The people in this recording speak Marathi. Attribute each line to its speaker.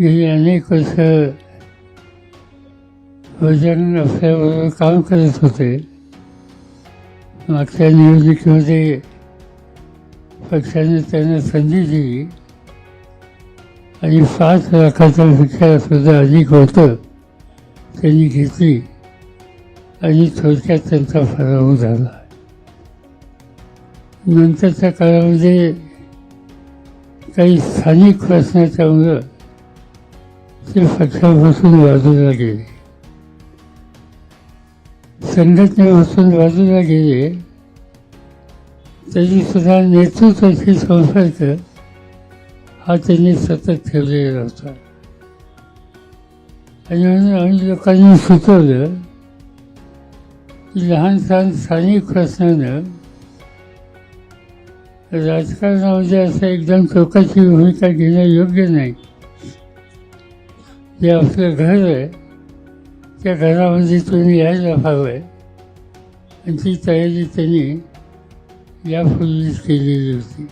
Speaker 1: गेली अनेक वर्ष वजन आपल्याबरोबर काम करत होते. मागच्या निवडणुकीमध्ये पक्षाने त्यांना संधी दिली. आणि पाच लाखाच्या पेक्षा सुद्धा अधिक होतं त्यांनी घेतली. आणि थोडक्यात त्यांचा फराव झाला. नंतरच्या काळामध्ये काही स्थानिक प्रश्नाच्यामुळं ते पक्षापासून बाजूला गेले संघटनेपासून बाजूला गेले. तरी सुद्धा नेतृत्वाशी संपर्क हा त्यांनी सतत ठेवलेला होता. आणि म्हणून आम्ही लोकांनी सुचवलं की लहान सहान स्थानिक प्रश्नानं राजकारणामध्ये असं एकदम टोकाची भूमिका घेणं योग्य नाही. जे आपलं घर आहे त्या घरामध्ये तुम्ही यायला हवं. आहे आणि ती तयारी त्यांनी यापूर्वीच केलेली होती.